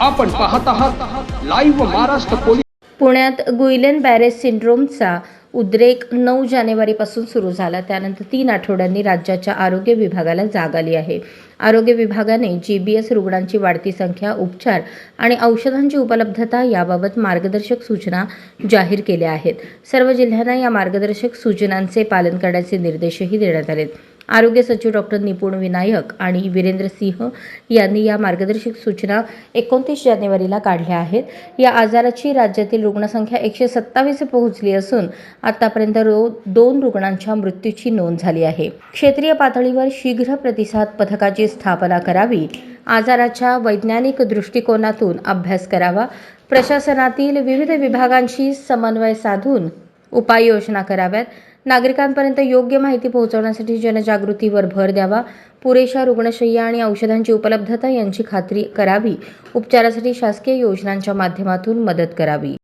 आपण पाहत आहात लाईव्ह महाराष्ट्र पोलीस पुण्यात गुइलेन बॅरेस सिंड्रोमचा उद्रेक नऊ जानेवारीपासून सुरू झाला. त्यानंतर तीन आठवड्यांनी राज्याच्या आरोग्य विभागाला जाग आली आहे. आरोग्य विभागाने जी बी एस रुग्णांची वाढती संख्या उपचार आणि औषधांची उपलब्धता याबाबत मार्गदर्शक सूचना जाहीर केल्या आहेत. सर्व जिल्ह्यांना या मार्गदर्शक सूचनांचे पालन करण्याचे निर्देशही देण्यात आलेत. आरोग्य सचिव डॉक्टर निपुण विनायक आणि वीरेंद्र सिंह यांनी या मार्गदर्शक सूचना एकोणतीस जानेवारीला काढल्या आहेत. या आजाराची राज्यातील रुग्णसंख्या एकशे सत्तावीस पोहोचली असून आतापर्यंत रो दोन रुग्णांच्या मृत्यूची नोंद झाली आहे. क्षेत्रीय पातळीवर शीघ्र प्रतिसाद पथकाची स्थापना करावी आजाराच्या वैज्ञानिक दृष्टिकोनातून अभ्यास करावा प्रशासनातील विविध विभागांशी समन्वय साधून उपाययोजना कराव्यात नागरिकांपर्यंत योग्य माहिती पोहोचवण्यासाठी जनजागृतीवर भर द्यावा. पुरेशा रुग्णशय्या आणि औषधांची उपलब्धता यांची खात्री करावी. उपचारासाठी शासकीय योजनांच्या माध्यमातून मदत करावी.